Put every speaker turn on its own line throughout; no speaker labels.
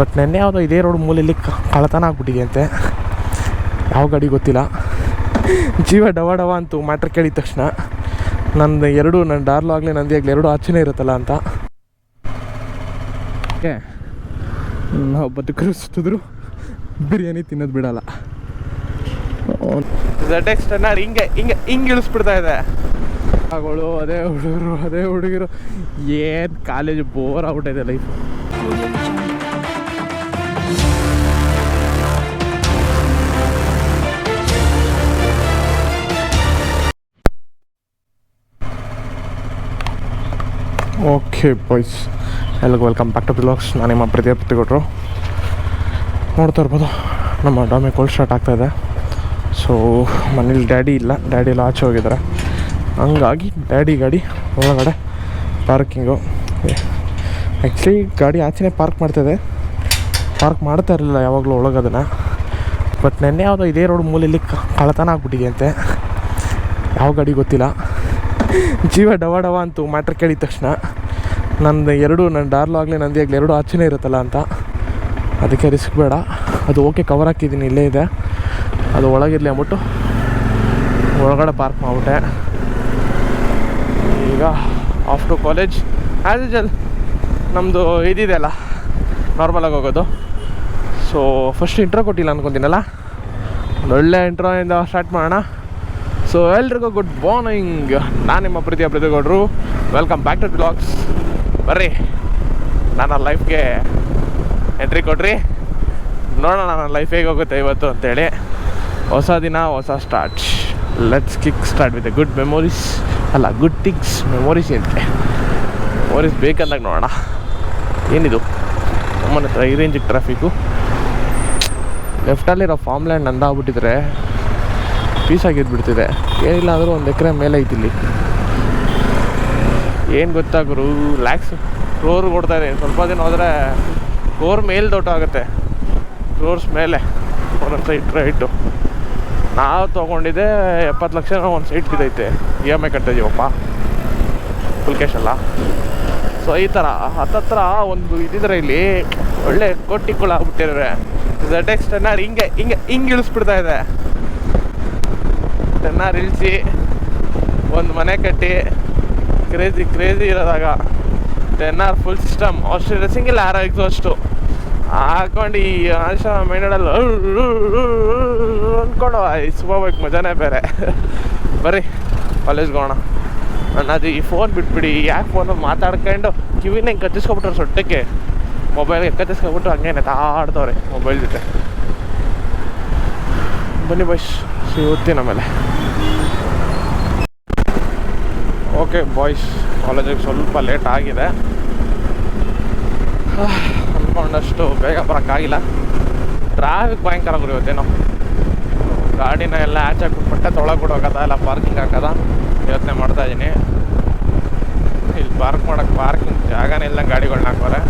But ನೆನ್ನೆ ಯಾವುದೋ ಇದೇ ರೋಡ್ ಮೂಲೆಯಲ್ಲಿ ಕಳತನ ಆಗ್ಬಿಟ್ಟಿದೆ ಅಂತೆ. ಯಾವ ಗಾಡಿ ಗೊತ್ತಿಲ್ಲ. ಜೀವ ಡವ ಡವ ಅಂತು ಮ್ಯಾಟ್ರ್ ಕೇಳಿದ ತಕ್ಷಣ. ನಂದು ಎರಡು ನನ್ನ ಡಾರ್ಲು ಆಗಲಿ ನಂದಿ ಆಗಲಿ ಎರಡು ಆಚೆನೇ ಇರುತ್ತಲ್ಲ ಅಂತ. ಓಕೆ. ನಾವು ಬದುಕರು ಸುತ್ತಿದ್ರು. ಬಿರಿಯಾನಿ ತಿನ್ನೋದು ಬಿಡಲ್ಲ. ಹಿಂಗೆ ಹಿಂಗೆ ಹಿಂಗೆ ಇಳಿಸ್ಬಿಡ್ತಾ ಇದೆ. ಮಗಳು ಅದೇ ಹುಡುಗರು ಅದೇ ಹುಡುಗರು. ಏನು ಕಾಲೇಜ್ ಬೋರ್ ಆಗ್ಬಿಟ್ಟಿದೆ ಲೈಫ್ ಓಕೆ ಬಾಯ್ಸ್ ಎಲ್ಲಿಗೆ ವೆಲ್ಕಮ್ ಬ್ಯಾಕ್ ಟು ಬ್ಲಾಗ್ಸ್ ನಾನು ನಿಮ್ಮ ಪ್ರತಿಯಪ್ತಿ ಕೊಟ್ಟರು ನೋಡ್ತಾ ಇರ್ಬೋದು, ನಮ್ಮ ಡಾಮಿ ಕೋಲ್ಡ್ ಸ್ಟಾರ್ಟ್ ಆಗ್ತಾಯಿದೆ ಸೊ ಮನೇಲಿ ಡ್ಯಾಡಿ ಇಲ್ಲ. ಡ್ಯಾಡಿ ಎಲ್ಲ ಆಚೆ ಹೋಗಿದ್ದಾರೆ. ಹಂಗಾಗಿ ಡ್ಯಾಡಿ ಗಾಡಿ ಒಳಗಡೆ ಪಾರ್ಕಿಂಗು ಆ್ಯಕ್ಚುಲಿ ಗಾಡಿ ಆಚೆನೇ ಪಾರ್ಕ್ ಮಾಡ್ತಾಯಿದೆ ಪಾರ್ಕ್ ಮಾಡ್ತಾ ಇರಲಿಲ್ಲ ಯಾವಾಗಲೂ ಒಳಗದನ್ನು ಬಟ್ ನೆನ್ನೆ ಯಾವುದೋ ಇದೇ ರೋಡ್ ಮೂಲೆಯಲ್ಲಿ ಕಳತನ ಆಗ್ಬಿಟ್ಟಿದೆ ಆಗ್ಬಿಟ್ಟಿದೆಯಂತೆ ಯಾವ ಗಾಡಿ ಗೊತ್ತಿಲ್ಲ. ಜೀವ ಡವ ಡವ ಅಂತೂ ಮ್ಯಾಟ್ರ್ ಕೇಳಿದ ತಕ್ಷಣ. ನಂದು ಎರಡು ನನ್ನ ಡಾರ್ಲು ಆಗಲಿ ನಂದಿ ಆಗಲಿ ಎರಡು ಆಚೆನೇ ಇರುತ್ತಲ್ಲ ಅಂತ. ಅದಕ್ಕೆ ರಿಸ್ಕ್ ಬೇಡ. ಅದು ಓಕೆ ಕವರ್ ಹಾಕಿದ್ದೀನಿ, ಇಲ್ಲೇ ಇದೆ. ಅದು ಒಳಗಿರಲಿ ಅಂದ್ಬಿಟ್ಟು ಒಳಗಡೆ ಪಾರ್ಕ್ ಮಾಡಿಬಿಟ್ಟೆ. ಈಗ ಆಫ್ಟರ್ ಕಾಲೇಜ್ ಆ್ಯಸ್ ಯೂಜಲ್ ನಮ್ಮದು ಇದಿದೆ ಅಲ್ಲ ನಾರ್ಮಲಾಗಿ ಹೋಗೋದು. ಸೊ ಫಸ್ಟ್ ಇಂಟ್ರೋ ಕೊಟ್ಟಿಲ್ಲ ಅನ್ಕೊತೀನಲ್ಲ? ಒಳ್ಳೆ ಇಂಟ್ರೋಯಿಂದ ಸ್ಟಾರ್ಟ್ ಮಾಡೋಣ. ಸೊ ಎಲ್ರಿಗೂ ಗುಡ್ ಮಾರ್ನಿಂಗ್ ನಾನು ನಿಮ್ಮ ಪ್ರೀತಿಯ ಪ್ರೀತಿಗೌಡರು ವೆಲ್ಕಮ್ ಬ್ಯಾಕ್ ಟು ಬ್ಲಾಗ್ಸ್ ಬರ್ರಿ. ನನ್ನ ಲೈಫ್ಗೆ ಎಂಟ್ರಿ ಕೊಡ್ರಿ. ನೋಡೋಣ ನನ್ನ ಲೈಫ್ ಹೇಗೆ ಹೋಗುತ್ತೆ ಇವತ್ತು ಅಂತೇಳಿ. ಹೊಸ ದಿನ, ಹೊಸ start let's kick start with good memories ಅಲ್ಲ ಗುಡ್ ಥಿಂಗ್ಸ್ ಮೆಮೊರೀಸ್ ಏನಿದೆ ಮೆಮೊರೀಸ್ ಬೇಕಂದಾಗ ನೋಡೋಣ. ಏನಿದು? ನಮ್ಮನೆ ಹತ್ರ ಈ ರೇಂಜಿಗೆ ಟ್ರಾಫಿಕ್ಕು ಲೆಫ್ಟಲ್ಲಿರೋ ಫಾರ್ಮ್ ಲ್ಯಾಂಡ್ ನಂದಾಗ್ಬಿಟ್ಟಿದ್ರೆ ಪೀಸ್ ಆಗಿದ್ಬಿಡ್ತಿದೆ. ಏನಿಲ್ಲ ಅಂದರೂ ಒಂದು ಎಕರೆ ಮೇಲೆ ಐತಿ ಇಲ್ಲಿ ಏನು ಗೊತ್ತಾ ಗುರು? ಲ್ಯಾಕ್ಸ್ ಫ್ಲೋರ್ ಕೊಡ್ತಾರೆ ಸ್ವಲ್ಪ ದಿನ ಹೋದರೆ ಫ್ಲೋರ್ ಮೇಲೆ ದೊಡ್ಡ ಆಗುತ್ತೆ. ಫ್ಲೋರ್ಸ್ ಮೇಲೆ. ಒಂದೊಂದು ಸೈಟ್ ರೈಟು ನಾವು ತೊಗೊಂಡಿದ್ದೆ ಎಪ್ಪತ್ತು ಲಕ್ಷ ಒಂದು ಸೈಟ್ ಬಿದ್ದೈತೆ ಇ ಎಂ ಐ ಕಟ್ಟಿದ್ದೀವಪ್ಪ ಫುಲ್ ಕ್ಯಾಶ್ ಅಲ್ಲ. ಸೊ ಈ ಥರ ಹತ್ತತ್ರ ಒಂದು ಇದ್ದಿದ್ರೆ ಇಲ್ಲಿ ಒಳ್ಳೆ ಕೋಟಿಗಳು ಝೆಟೆಕ್ಸ್ ಟೆನ್ನಾರ್ ಹಿಂಗೆ ಹಿಂಗೆ ಹಿಂಗೆ ಇಳಿಸ್ಬಿಡ್ತಾ ಇದೆ. ಟೆನ್ನಾರ್ ಇಳಿಸಿ, ಒಂದು ಮನೆ ಕಟ್ಟಿ ಕ್ರೇಜಿ ಕ್ರೇಜಿ ಇರೋದಾಗ. ಟೆನ್ನಾರ್ ಫುಲ್ ಸಿಸ್ಟಮ್ ಆಸ್ಟ್ರೇಲಿಯಾ ಸಿಂಗಿಲ್ಲ ಆರೋ ಅಷ್ಟು. ಹಾಕೊಂಡು ಈ ಆಶ್ರಮ ಮೇಡಲ್ಲಿ ಅಂದ್ಕೊಂಡು ಇಸ್ಕೋಬೇಕು ಮಜಾನೇ ಬೇರೆ. ಬರ್ರಿ ಕಾಲೇಜ್ಗೆ ಹೋಗೋಣ. ಅನ್ನೋದು ಈ ಫೋನ್ ಬಿಟ್ಬಿಡಿ. ಯಾಕೆ ಫೋನಲ್ಲಿ ಮಾತಾಡ್ಕೊಂಡು, ಕಿವಿನ ಹಿಂಗೆ ಕತ್ತಿಸ್ಕೊಬಿಟ್ರೆ ಸೊಟ್ಟಕ್ಕೆ. ಮೊಬೈಲ್ಗೆ ಕತ್ತಿಸ್ಕೊಬಿಟ್ಟು ಹಂಗೇನೆ ತಾಡ್ತವ್ರೆ ಮೊಬೈಲ್ ಜೊತೆ. ಬನ್ನಿ ಬಾಯ್ಸ್ ಸಿಗುತ್ತೆ ಆಮೇಲೆ ಓಕೆ ಬಾಯ್ಸ್ ಕಾಲೇಜಿಗೆ ಸ್ವಲ್ಪ ಲೇಟ್ ಆಗಿದೆ. ಅಂದ್ಕೊಂಡಷ್ಟು ಬೇಗ ಬರೋಕ್ಕಾಗಿಲ್ಲ ಟ್ರಾಫಿಕ್ ಭಯಂಕರ ಗುರು ಇವತ್ತೇನೋ. ಗಾಡಿನ ಎಲ್ಲ ಆಚೆ ಬಿಟ್ಬಿಟ್ಟೆ ತೊಳಗೆ ಬಿಡೋಕದ ಎಲ್ಲ ಪಾರ್ಕಿಂಗ್ ಹಾಕದ. ಯೋಚನೆ ಮಾಡ್ತಾ ಇದ್ದೀನಿ ಇಲ್ಲಿ ಪಾರ್ಕ್ ಮಾಡೋಕ್ಕೆ ಪಾರ್ಕಿಂಗ್ ಜಾಗನೇ ಇಲ್ಲ ಗಾಡಿಗಳನ್ನ ಹಾಕೋರೆ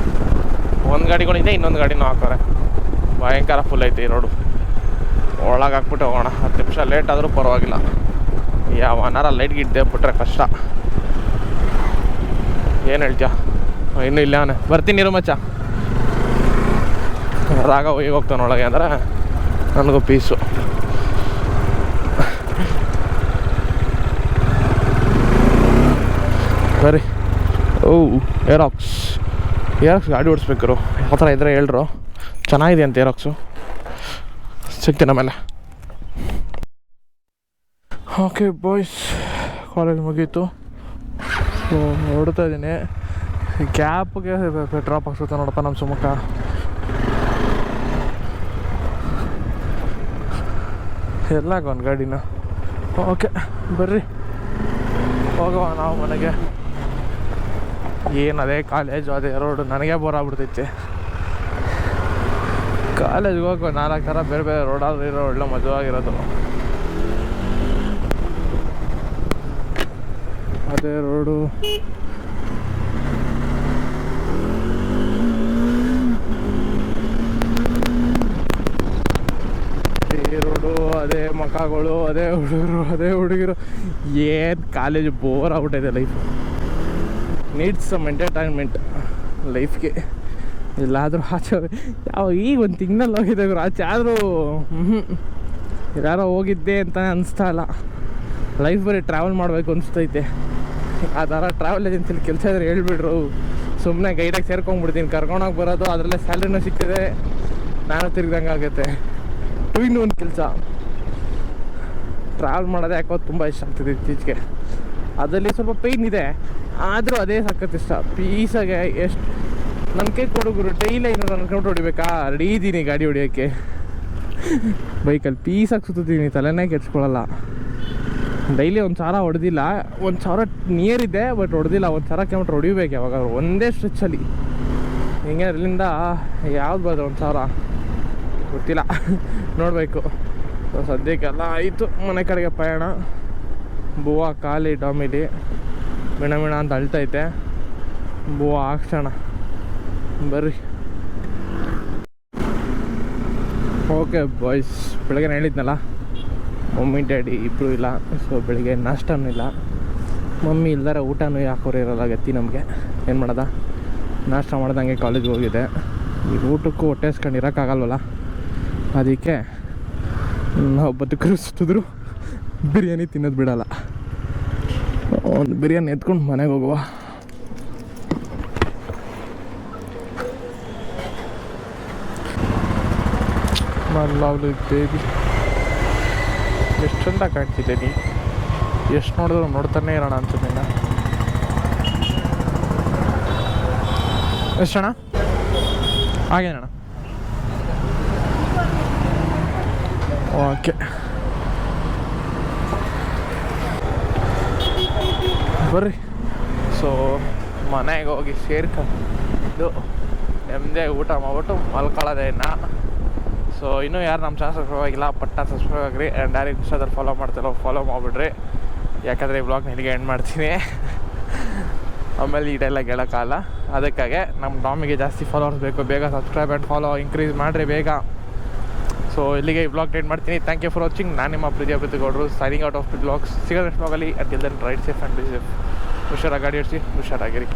ಒಂದು ಗಾಡಿಗಳಿದೆ ಇನ್ನೊಂದು ಗಾಡಿನೂ ಹಾಕೋರೆ ಭಯಂಕರ ಫುಲ್ ಐತೆ ಈ ರೋಡು ಒಳಗೆ ಹಾಕ್ಬಿಟ್ಟು ಹೋಗೋಣ. ಹತ್ತು ನಿಮಿಷ ಲೇಟ್ ಆದರೂ ಪರವಾಗಿಲ್ಲ. ಯಾವ ಅನಾರ ಲೈಟ್ ಗಿಟ್ ಬಿಟ್ರೆ ಕಷ್ಟ. ಏನು ಹೇಳ್ತೀಯ? ಇನ್ನೂ ಇಲ್ಲ ಅವನೇ. ಬರ್ತೀನಿ ಇರು ಮಚ್ಚ. ರಾಗ ಹೋಗಿ ಹೋಗ್ತಾನೆ ಒಳಗೆ ಅಂದ್ರೆ ನನಗೂ ಪೀಸು ಸರಿ. ಓ ಏರಾಕ್ಸ್ ಏರಾಕ್ಸ್ ಗಾಡಿ ಓಡಿಸ್ಬೇಕಾರು. ಯಾವ ಥರ ಇದ್ರೆ ಹೇಳ್ರು. ಚೆನ್ನಾಗಿದೆ ಅಂತ ಏರಾಕ್ಸು ಸಿಗ್ತೀನಿ ಆಮೇಲೆ. ಓಕೆ ಬಾಯ್ಸ್ ಕಾಲೇಜ್ ಮುಗೀತು. ಹೊಡ್ತಾ ಇದ್ದೀನಿ. ಕ್ಯಾಬ್ಗೆ ಡ್ರಾಪ್ ಆಗ್ಸುತ್ತೆ ನೋಡಪ್ಪ ನಮ್ಮ ಸುಮುಖ. ಎಲ್ಲ ಒಂದು ಗಾಡಿನ. ಓಕೆ ಬರ್ರಿ. ಹೋಗುವ ನಾವು ಮನೆಗೆ. ಏನು ಅದೇ ಕಾಲೇಜು ಅದೇ ರೋಡು ನನಗೆ ಬೋರ್ ಆಗ್ಬಿಡ್ತೈತೆ. ಕಾಲೇಜ್ಗೆ ಹೋಗೋ ನಾಲ್ಕು ಥರ ಬೇರೆ ಬೇರೆ ರೋಡಾದ್ರೆ ಇರೋ ಒಳ್ಳೆ ಮಜವಾಗಿರೋದು ಅದೇ ರೋಡು ಅದೇ ಮಕ್ಕಳು ಅದೇ ಹುಡುಗರು ಅದೇ ಹುಡುಗರು. ಏನು ಕಾಲೇಜ್ ಬೋರ್ ಆಗ್ಬಿಟ್ಟಿದೆ ಲೈಫ್ ನೀಡ್ಸ್ ಸಮ್ ಎಂಟರ್ಟೈನ್ಮೆಂಟ್ ಲೈಫ್ಗೆ ಎಲ್ಲಾದರೂ ಆಚೆ ಯಾವ ಈಗ ಒಂದು ತಿಂಗಳಲ್ಲಿ ಹೋಗಿದ್ದೆ ಇವರು ಆಚೆ ಆದರೂ ಯಾರೋ ಹೋಗಿದ್ದೆ ಅಂತ ಅನಿಸ್ತಾ ಇಲ್ಲ. ಲೈಫ್ ಬರೀ ಟ್ರಾವೆಲ್ ಮಾಡಬೇಕು ಅನಿಸ್ತೈತೆ. ಆ ಥರ ಟ್ರಾವೆಲ್ ಏಜೆನ್ಸಿಲಿ ಕೆಲಸ ಇದ್ರೆ ಹೇಳ್ಬಿಡ್ರು. ಸುಮ್ಮನೆ ಗೈಡಾಗಿ ಸೇರ್ಕೊಂಡ್ಬಿಡ್ತೀನಿ. ಕರ್ಕೊಂಡೋಗಿ ಬರೋದು, ಅದರಲ್ಲೇ ಸ್ಯಾಲ್ರಿನೂ ಸಿಗ್ತದೆ ನಾನು ತಿರ್ಗ್ದಂಗೆ ಆಗುತ್ತೆ. ಟೂ ಇನ್ ಒಂದು ಕೆಲಸ. ಟ್ರಾವೆಲ್ ಮಾಡೋದೇ ಯಾಕೋ ತುಂಬ ಇಷ್ಟ ಆಗ್ತದೆ ಇತ್ತೀಚೆಗೆ. ಅದರಲ್ಲಿ ಸ್ವಲ್ಪ ಪೇಯ್ನ್ ಇದೆ. ಆದರೂ ಅದೇ ಸಖತ್ ಇಷ್ಟ. ಪೀಸಾಗೆ ಎಷ್ಟು ನನ್ನ ಕೈ ಕೊಡುಗರು ಡೈಲಿ ಐನೂರು ಕೌಂಟ್ ಹೊಡಿಬೇಕಾ? ಇದ್ದೀನಿ ಗಾಡಿ ಹೊಡಿಯೋಕ್ಕೆ ಬೈಕಲ್ಲಿ ಪೀಸಾಗಿ ಸುತ್ತಿದ್ದೀನಿ ತಲೆನೇ ಕೆಡ್ಸ್ಕೊಳ್ಳಲ್ಲ ಡೈಲಿ ಒಂದು ಸಾವಿರ ಹೊಡೆದಿಲ್ಲ. ಒಂದು ಸಾವಿರ ನಿಯರ್ ಇದೆ ಬಟ್ ಹೊಡೆದಿಲ್ಲ. ಒಂದು ಸಾವಿರ ಕಿಲೋಮೀಟ್ರ್ ಹೊಡಿಬೇಕು ಯಾವಾಗ ಒಂದೇ ಸ್ಟ್ರೆಚ್ಚಲ್ಲಿ ಹಿಂಗೆ ಅಲ್ಲಿಂದ ಯಾವ್ದು ಬರೋದು ಒಂದು ಸಾವಿರ? ಗೊತ್ತಿಲ್ಲ. ನೋಡಬೇಕು. ಸದ್ಯಕ್ಕೆಲ್ಲ ಆಯಿತು. ಮನೆ ಕಡೆಗೆ ಪಯಣ ಬುವ ಖಾಲಿ ಡಾಮಿಲಿ. ಮಿಣ ಮಿಣ ಅಂತ ಅಳ್ತೈತೆ. ಬೋ, ಹಾಕ್ಸೋಣ. ಬರ್ರಿ. ಓಕೆ ಬಾಯ್ಸ್ ಬೆಳಗ್ಗೆ ಹೇಳಿದ್ನಲ್ಲ? ಮಮ್ಮಿ, ಡ್ಯಾಡಿ ಇಬ್ಬರೂ ಇಲ್ಲ. ಸೊ ಬೆಳಿಗ್ಗೆ ನಾಷ್ಟನೂ ಇಲ್ಲ. ಮಮ್ಮಿ ಇಲ್ದಾರ ಊಟನೂ ಯಾಕೋರು ಇರೋಲ್ಲ ಗತಿ ನಮಗೆ? ಏನು ಮಾಡೋದ? ನಾಷ್ಟ ಮಾಡ್ದಂಗೆ ಕಾಲೇಜ್ಗೆ ಹೋಗಿದೆ. ಈಗ ಊಟಕ್ಕೂ ಹೊಟ್ಟೆ ಹಸ್ಕೊಂಡು ಇರೋಕ್ಕಾಗಲ್ವಲ್ಲ? ಅದಕ್ಕೆ ನಾವು ಬದುಕರು ಸುತ್ತಿದ್ರು. ಬಿರಿಯಾನಿ ತಿನ್ನೋದು ಬಿಡಲ್ಲ. ಒಂದು ಬಿರಿಯಾನಿ ಎತ್ಕೊಂಡು ಮನೆಗೆ ಹೋಗುವ. ಲವ್ಲಿ ಬೇಬಿ ಎಷ್ಟು ಚಂದ ಕಾಣ್ತಿದ್ದೆ ನೀ. ಎಷ್ಟು ನೋಡಿದ್ರು ನೋಡ್ತಾನೆ ಇರೋಣ ಅಂತ ಎಷ್ಟು ಅಣ್ಣ? ಹಾಗೇನಣ್ಣ? ಓಕೆ. ಬರ್ರಿ. ಸೊ ಮನೆಗೆ ಹೋಗಿ ಸೇರ್ಕೊಂಡು ನೆಮ್ಮದೇ ಊಟ ಮಾಡ್ಬಿಟ್ಟು ಮಲ್ಕೊಳ್ಳೋದೇ ಇನ್ನು. ಸೊ ಇನ್ನೂ ಯಾರು ನಮ್ಮ ಚಾನಲ್ ಸಬ್ಸ್ಕ್ರೈಬ್ ಆಗಿಲ್ಲ, ಪಟ್ಟ ಸಬ್ಸ್ಕ್ರೈಬ್ ಆಗಿರಿ. ಆ್ಯಂಡ್ ಯಾರು ಇನ್ಸ್ಟಾದಲ್ಲಿ ಫಾಲೋ ಮಾಡ್ತಿರೋ ಫಾಲೋ ಮಾಡಿಬಿಡ್ರಿ. ಯಾಕಂದರೆ ಈ ಬ್ಲಾಗ್ ಇಲ್ಲಿಗೆ ಎಂಡ್ ಮಾಡ್ತೀನಿ. ಆಮೇಲೆ ಇದೆಲ್ಲ ಗೆಳಕಾಲ ಅದಕ್ಕಾಗೆ ನಮ್ಮ ಡಾಮಿಗೆ ಜಾಸ್ತಿ ಫಾಲೋವರ್ಸ್ ಬೇಕು. ಬೇಗ ಸಬ್ಸ್ಕ್ರೈಬ್ ಆ್ಯಂಡ್ ಫಾಲೋ ಇನ್ಕ್ರೀಸ್ ಮಾಡಿರಿ ಬೇಗ. ಸೊ ಇಲ್ಲಿಗೆ ಈ ಬ್ಲಾಗ್ ಟ್ರೈಟ್ ಮಾಡ್ತೀನಿ. ಥ್ಯಾಂಕ್ ಯು ಫಾರ್ ವಾಚಿಂಗ್ ನಾನು ನಿಮ್ಮ ಪ್ರೀತಿಯ ಗೌಡರು. Signing out of the vlogs ಸಿಗೋದಷ್ಟು ಬ್ಲಾಗಲ್ಲಿ until then right safe and be safe ಹುಷಾರಾಗಿ ಗಾಡಿ ಓಡಿಸಿ. ಹುಷಾರಾಗಿರಿ.